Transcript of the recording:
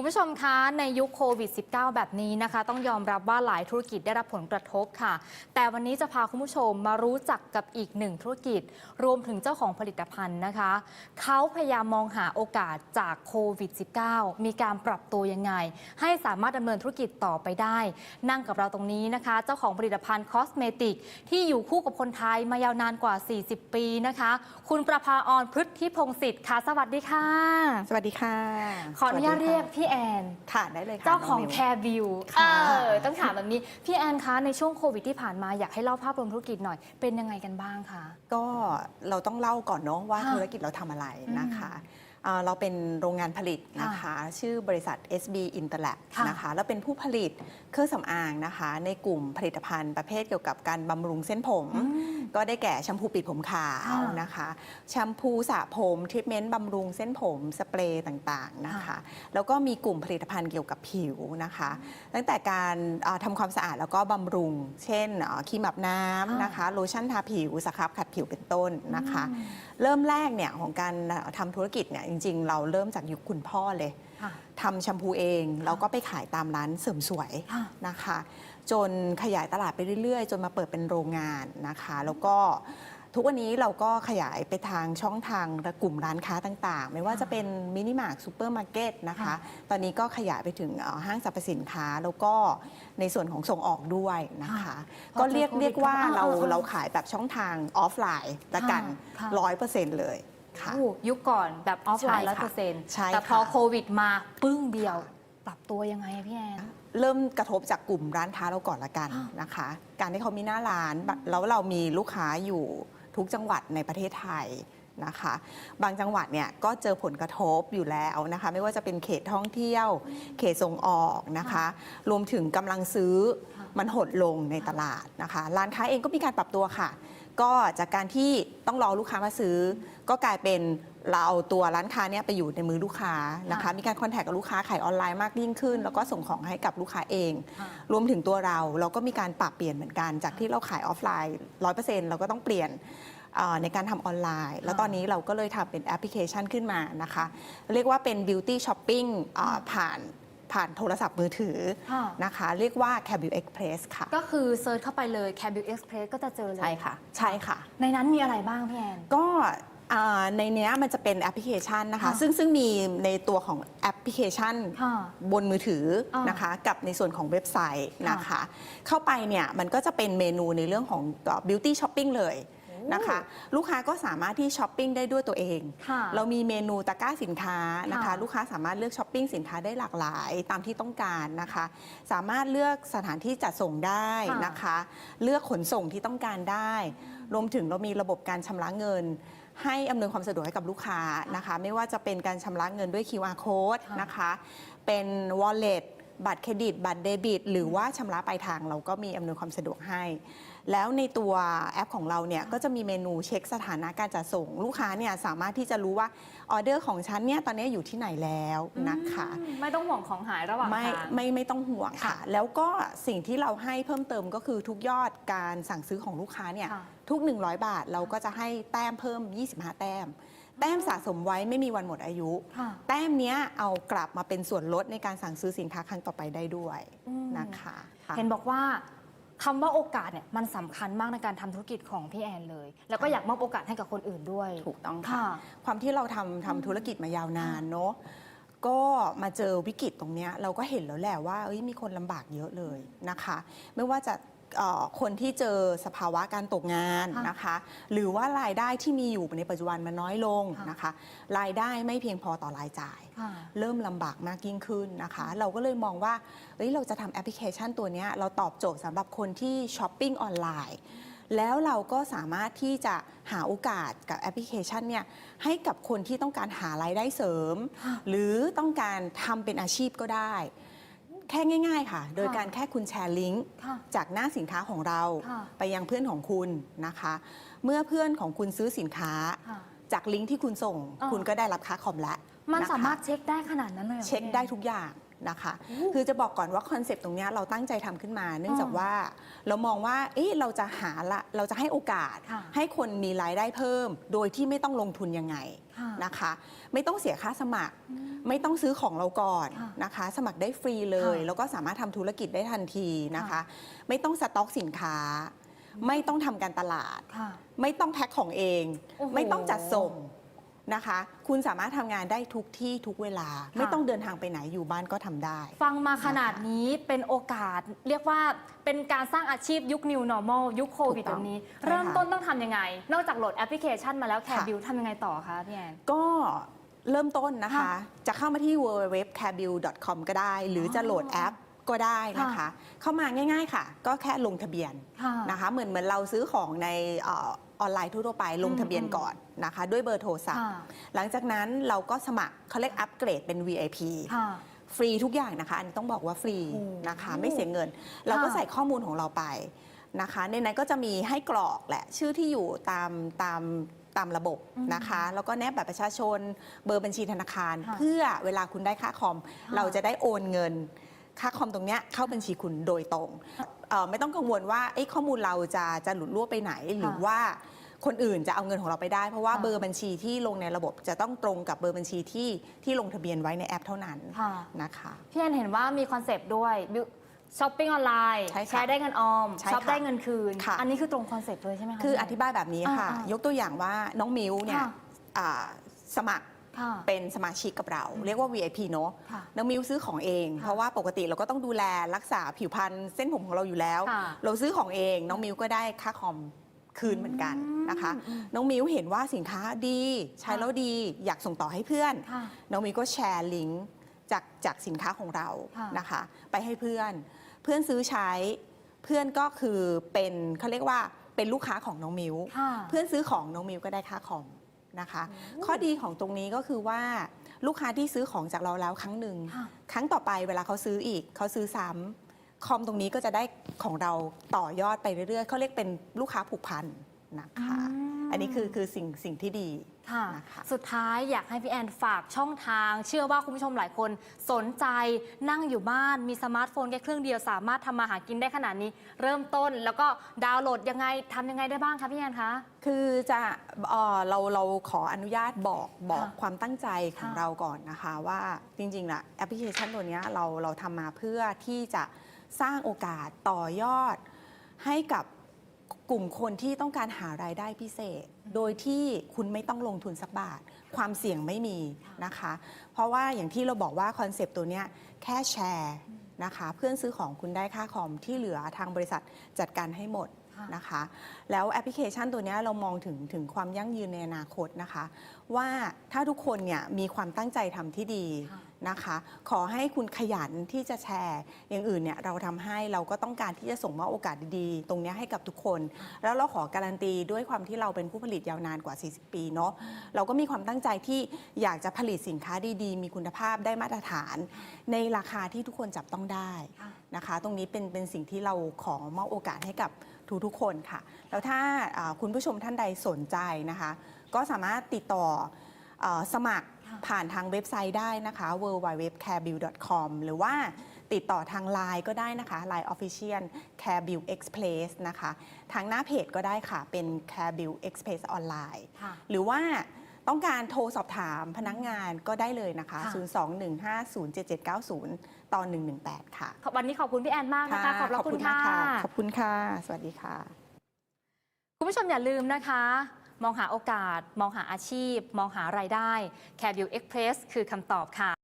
คุณผู้ชมคะในยุคโควิด -19 แบบนี้นะคะ ต้องยอมรับว่าหลายธุรกิจได้รับผลกระทบค่ะ แต่วันนี้จะพาคุณผู้ชมมารู้จักกับอีกหนึ่งธุรกิจ รวมถึงเจ้าของผลิตภัณฑ์นะคะ เขาพยายามมองหาโอกาสจากโควิด -19 มีการปรับตัวยังไง ให้สามารถดำเนินธุรกิจต่อไปได้ นั่งกับเราตรงนี้นะคะ เจ้าของผลิตภัณฑ์คอสเมติกที่อยู่คู่กับคนไทยมายาวนานกว่า 40 ปีนะคะ คุณประภาออนพฤทธิพงศิษฐ์ค่ะ สวัสดีค่ะ สวัสดีค่ะ ขออนุญาตสวัสดีเรียกค่ะพี่แอน ค่ะได้เลยค่ะเจ้าของน้มิวแคร์วิวค่ะเออต้องถามแบบนี้พี่แอนคะในช่วงโควิดที่ผ่านมาอยากให้เล่าภาพรวมธุรกิจหน่อย เป็นยังไงกันบ้างคะ ก็เราต้องเล่าก่อนเนาะว่าค่ะธุรกิจเราทำอะไรอืมนะคะอ่า เราเป็นโรงงานผลิตนะคะ ชื่อบริษัท SB Interlab ค่ะนะคะแล้วเป็นผู้ผลิตเครื่องสำอางนะคะ ในกลุ่มผลิตภัณฑ์ประเภทเกี่ยวกับการบำรุงเส้นผมอืมก็ได้แก่แชมพูปิดผมขาวค่ะนะคะแชมพูสระผมทรีทเมนต์บำรุงเส้นผมสเปรย์ต่างๆนะคะค่ะแล้วก็มีกลุ่มผลิตภัณฑ์เกี่ยวกับผิวนะคะ ตั้งแต่การเอ่อทำความสะอาดแล้วก็บำรุง เช่นเอ่อครีมอาบน้ำนะคะโลชั่นทาผิวสครับขัดผิวเป็นต้นนะคะอืมเริ่มแรกเนี่ยของการเอ่อทำธุรกิจเนี่ยจริง ๆ เราเริ่มจากยุคคุณพ่อเลยค่ะ ทำแชมพูเองแล้วก็ไปขายตามร้านเสริมสวยค่ะ นะคะ จนขยายตลาดไปเรื่อยๆ จนมาเปิดเป็นโรงงานนะคะ แล้วก็ทุกวันนี้เราก็ขยายไปทางช่องทางกลุ่มร้านค้าต่างๆ ไม่ว่าจะเป็นมินิมาร์ทซูเปอร์มาร์เก็ตนะคะ ค่ะ ตอนนี้ก็ขยายไปถึงเอ่อห้างสรรพสินค้า แล้วก็ในส่วนของส่งออกด้วยนะคะค่ะก็เรียกพอเจอโควิดเรียกว่าก็เราเออเออเราขายแบบช่องทางออฟไลน์ละกันค่ะร้อยเปอร์เซ็นต์เลย ค่ะโอ้ยุคก่อนแบบออฟไลน์ใช่ร้อยค่ะเปอร์เซ็นต์ใช่แต่พอค่ะโควิดมาปึ้งเดียว ปรับตัวยังไงอะพี่แอน เริ่มกระทบจากกลุ่มร้านค้าเราก่อนละกันอ่านนะคะ การที่เขามีหน้าร้านแล้วเรามีลูกค้าอยู่ทุกจังหวัดในประเทศไทยนะคะ บางจังหวัดเนี่ยก็เจอผลกระทบอยู่แล้วนะคะ ไม่ว่าจะเป็นเขตท่องเที่ยว เขตส่งออกนะคะ รวมถึงกำลังซื้อค่ะ มันหดลงในตลาดนะคะ ร้านค้าเองก็มีการปรับตัวค่ะ ก็จากการที่ต้องรอลูกค้ามาซื้อ ก็กลายเป็นเราเอาตัวร้านค้าเนี่ยไปอยู่ในมือลูกค้านะคะค่ะมีการคอนแทคกับลูกค้าขายออนไลน์มากยิ่งขึ้น แล้วก็ส่งของให้กับลูกค้าเองค่ะรวมถึงตัวเราเราก็มีการปรับเปลี่ยนเหมือนกัน จากที่เราขายออฟไลน์100%เราก็ต้องเปลี่ยนเอ่อในการทำออนไลน์ แล้วตอนนี้เราก็เลยทำเป็นแอปพลิเคชันขึ้นมานะคะ เรียกว่าเป็น Beauty Shopping เอ่อผ่าน ผ่านโทรศัพท์มือถือค่ะนะคะ เรียกว่า c a b i l Express ค่ะ ก็คือเซิร์ชเข้าไปเลย c a b u Express ก็จะเจอเลย ใช่ค่ะ ใช่ค่ะ ในนั้นมีอะไรบ้างพี่แอนก็อ่าในเนี้ยมันจะเป็นแอปพลิเคชันนะคะค่ะซึ่งซึ่งมีในตัวของแอปพลิเคชันค่ะบนมือถืออ่านนะคะ กับในส่วนของเว็บไซต์ค่ะนะคะ เข้าไปเนี่ยมันก็จะเป็นเมนูในเรื่องของ beauty shopping เลย นะคะ ลูกค้าก็สามารถที่ช้อปปิ้งได้ด้วยตัวเองค่ะเรามีเมนูตะกร้าสินค้านะคะค่ะลูกค้าสามารถเลือกช้อปปิ้งสินค้าได้หลากหลายตามที่ต้องการนะคะ สามารถเลือกสถานที่จัดส่งได้นะคะ เลือกขนส่งที่ต้องการได้ รวมถึงเรามีระบบการชำระเงินให้อำนวยความสะดวกให้กับลูกค้านะคะ ไม่ว่าจะเป็นการชำระเงินด้วย QR code ค่ะนะคะ เป็น wallet บัตรเครดิต บัตรเดบิต หรือว่าชำระปลายทางเราก็มีอำนวยความสะดวกให้ แล้วในตัวแอปของเราเนี่ยก็จะมีเมนูเช็คสถานะการจัดส่ง ลูกค้าเนี่ยสามารถที่จะรู้ว่าออเดอร์ของฉันเนี่ยตอนนี้อยู่ที่ไหนแล้วนะคะอืมไม่ต้องห่วงของหายระหว่างไม่ทาง ไม่ไม่ต้องห่วงค่ะค่ะ แล้วก็สิ่งที่เราให้เพิ่มเติมก็คือทุกยอดการสั่งซื้อของลูกค้าเนี่ยค่ะ ทุก 100 บาทเราก็จะให้แต้มเพิ่ม 25 แต้ม แต้มสะสมไว้ไม่มีวันหมดอายุ ค่ะแต้มเนี้ยเอากลับมาเป็นส่วนลดในการสั่งซื้อสินค้าครั้งต่อไปได้ด้วยอืมนะคะค่ะ เห็นบอกว่า คำว่าโอกาสเนี่ยมันสำคัญมากในการทำธุรกิจของพี่แอนเลย แล้วก็อยากมอบโอกาสให้กับคนอื่นด้วย ถูกต้องค่ะ ค่ะ ความที่เราทำทำธุรกิจมายาวนานเนาะก็มาเจอวิกฤตตรงเนี้ยเราก็เห็นแล้วแหละว่าเอ้ยมีคนลำบากเยอะเลยนะคะ ไม่ว่าจะเอ่อ คนที่เจอสภาวะการตกงานค่ะนะคะ หรือว่ารายได้ที่มีอยู่ในปัจจุบันมันน้อยลงค่ะนะคะ รายได้ไม่เพียงพอต่อรายจ่ายค่ะเริ่มลำบากมากยิ่งขึ้นนะคะ เราก็เลยมองว่าเอ้ยเราจะทำแอปพลิเคชันตัวเนี้ยเราตอบโจทย์สำหรับคนที่ช้อปปิ้งออนไลน์แล้วเราก็สามารถที่จะหาโอกาสกับแอปพลิเคชันเนี่ยให้กับคนที่ต้องการหารายได้เสริมค่ะหรือต้องการทำเป็นอาชีพก็ได้ แค่ง่าย ๆ ค่ะ โดยการแค่คุณแชร์ลิงก์ค่ะ จากหน้าสินค้าของเราค่ะ ไปยังเพื่อนของคุณนะคะ เมื่อเพื่อนของคุณซื้อสินค้า ค่ะ จากลิงก์ที่คุณส่ง อ่า คุณก็ได้รับค่าคอมแล้วมันนะคะสามารถเช็คได้ขนาดนั้นเลยหรอเช็คพี่แอนได้ทุกอย่าง นะคะ คือจะบอกก่อนว่าคอนเซปต์ตรงเนี้ยเราตั้งใจทำขึ้นมา เนื่องจากอ๋อว่าเรามองว่าเอ๊ะเราจะหาละเราจะให้โอกาสค่ะให้คนมีรายได้เพิ่ม โดยที่ไม่ต้องลงทุนยังไงค่ะนะคะ ไม่ต้องเสียค่าสมัคร ไม่ต้องซื้อของเราก่อนค่ะนะคะ สมัครได้ฟรีเลยค่ะแล้วก็สามารถทำธุรกิจได้ทันทีนะคะค่ะไม่ต้องสต็อกสินค้า ไม่ต้องทำการตลาดค่ะไม่ต้องแพ็คของเองโอ้โหไม่ต้องจัดส่ง นะคะ คุณสามารถทำงานได้ทุกที่ทุกเวลา ไม่ต้องเดินทางไปไหนอยู่บ้านก็ทำได้ ฟังมาขนาดนี้เป็นโอกาส เรียกว่าเป็นการสร้างอาชีพยุค New Normal ยุคโควิดถูกต้แบองบนี้ ใช่เริ่มค่ะ ต้นต้องทำยังไง นอกจากโหลดแอปพลิเคชันมาแล้วแคร์ค่ะบิวทำยังไงต่อคะพี่แอน ก็เริ่มต้นนะคะ ค่ะจะเข้ามาที่ www.carebill.com ก็ได้ หรือจะโหลดแอปก็ได้นะคะค่ะเข้ามาง่ายๆค่ะ ก็แค่ลงทะเบียน ค่ะ นะคะเหมือนเหมือนเราซื้อของในเออ ออนไลน์ทั่วๆไป ลงทะเบียนอืมก่อนนะคะ ด้วยเบอร์โทรศัพท์ค่ะหลังจากนั้นเราก็สมัครเขาเรียกอัปเกรดเป็น VIP ค่ะฟรีทุกอย่างนะคะ อันนี้ต้องบอกว่าฟรีโอ้นะคะ ไม่เสียเงิน เราก็ใส่ข้อมูลของเราไปนะคะ ในนั้นก็จะมีให้กรอกแหละ ชื่อที่อยู่ตามตามตามระบบอืมนะคะ แล้วก็แนบบัตรประชาชน เบอร์บัญชีธนาคารค่ะเพื่อเวลาคุณได้ค่าคอมค่ะเราจะได้โอนเงิน ค่าคอมตรงเนี้ยเข้าบัญชีคุณโดยตรงเอ่อไม่ต้องกังวลว่าเอ้ยข้อมูลเราจะจะหลุดรั่วไปไหนหรือว่าคนอื่นจะเอาเงินของเราไปได้ เพราะว่าค่ะเบอร์บัญชีที่ลงในระบบจะต้องตรงกับเบอร์บัญชีที่ที่ลงทะเบียนไว้ในแอปเท่านั้นค่ะ นะคะ พี่แอนเห็นว่ามีคอนเซปต์ด้วยช้อปปิ้งออนไลน์ใช่ค่ะแชร์ได้เงินออมใช่ช็อปค่ะได้เงินคืน ค่ะ อันนี้คือตรงคอนเซปต์เลยใช่ไหมคะคืออพี่แน ธิบายแบบนี้ค่ะ อ่าๆยกตัวอย่างว่าน้องมิวเนี่ยค่ะอ่าสมัครค่ะ เป็นสมาชิกกับเรา เรียกว่า VIP เนอะค่ะน้องมิวซื้อของเองค่ะเพราะว่าปกติเราก็ต้องดูแลรักษาผิวพรรณเส้นผมของเราอยู่แล้วค่ะเราซื้อของเอง น้องมิวก็ได้ค่าคอมคืนเหมือนกันนะคะอืมน้องมิวเห็นว่าสินค้าดีใช้แล้วดีอยากส่งต่อให้เพื่อนค่ะน้องมิวก็แชร์ลิงก์จากจากสินค้าของเราค่ะนะคะ ไปให้เพื่อน เพื่อนซื้อใช้เพื่อนก็คือเป็นเขาเรียกว่าเป็นลูกค้าของน้องมิวค่ะเพื่อนซื้อของน้องมิวก็ได้ค่าคอม นะคะ ข้อดีของตรงนี้ก็คือว่าลูกค้าที่ซื้อของจากเราแล้วครั้งหนึ่งค่ะครั้งต่อไปเวลาเขาซื้ออีก เขาซื้อซ้ำคอมตรงนี้ก็จะได้ของเราต่อยอดไปเรื่อยๆเขาเรียกเป็นลูกค้าผูกพันนะคะ อืมอันนี้คือคือสิ่งสิ่งที่ดีค่ะ นะคะสุดท้ายอยากให้พี่แอนฝากช่องทาง เชื่อว่าคุณผู้ชมหลายคนสนใจนั่งอยู่บ้านมีสมาร์ทโฟนแค่เครื่องเดียวสามารถทำมาหากินได้ขนาดนี้ เริ่มต้นแล้วก็ดาวน์โหลดยังไงทำยังไงได้บ้างคะพี่แอนคะ คือจะเอ่อเราเราขออนุญาตบอกบอกค่ะความตั้งใจของค่ะ เราก่อนนะคะ ว่าจริงๆนะแอปพลิเคชันตัวเนี้ยเราเราทำมาเพื่อที่จะสร้างโอกาสต่อยอดให้กับ กลุ่มคนที่ต้องการหารายได้พิเศษ โดยที่คุณไม่ต้องลงทุนสักบาท ความเสี่ยงไม่มีนะคะ เพราะว่าอย่างที่เราบอกว่าคอนเซปต์ตัวเนี้ยแค่แชร์นะคะ เพื่อนซื้อของคุณได้ค่าคอมที่เหลือทางบริษัทจัดการให้หมดนะคะ แล้วแอปพลิเคชันตัวนี้เรามองถึงถึงความยั่งยืนในอนาคตนะคะ ว่าถ้าทุกคนเนี่ยมีความตั้งใจทำที่ดี นะคะ ขอให้คุณขยันที่จะแชร์ อย่างอื่นเนี่ยเราทำให้เราก็ต้องการที่จะส่งมอบโอกาสดีๆ ตรงนี้ให้กับทุกคน แล้วเราขอการันตีด้วยความที่เราเป็นผู้ผลิตยาวนานกว่า 40 ปีเนาะเราก็มีความตั้งใจที่อยากจะผลิตสินค้าดีๆ มีคุณภาพได้มาตรฐาน ในราคาที่ทุกคนจับต้องได้นะคะ ตรงนี้เป็นเป็นสิ่งที่เราขอมอบโอกาสให้กับทุกๆคนค่ะ แล้วถ้าคุณผู้ชมท่านใดสนใจนะคะ ก็สามารถติดต่ออสมัคร ผ่านทางเว็บไซต์ได้นะคะ www.carebill.com หรือว่าติดต่อทาง Line ก็ได้นะคะ Line Official Carebill Express นะคะ ทางหน้าเพจก็ได้ค่ะเป็น Carebill Express ออนไลน์ค่ะหรือว่าต้องการโทรสอบถามพนักงานก็ได้เลยนะคะค่ะ021507790ตอน118 ค่ะ วันนี้ขอบคุณพี่แอนมากนะคะ ขอบพระคุณมากค่ะ ขอบคุณค่ะ สวัสดีค่ะ คุณผู้ชมอย่าลืมนะคะ มองหาโอกาส มองหาอาชีพ มองหารายได้ c a r e v i e w Express คือคำตอบค่ะ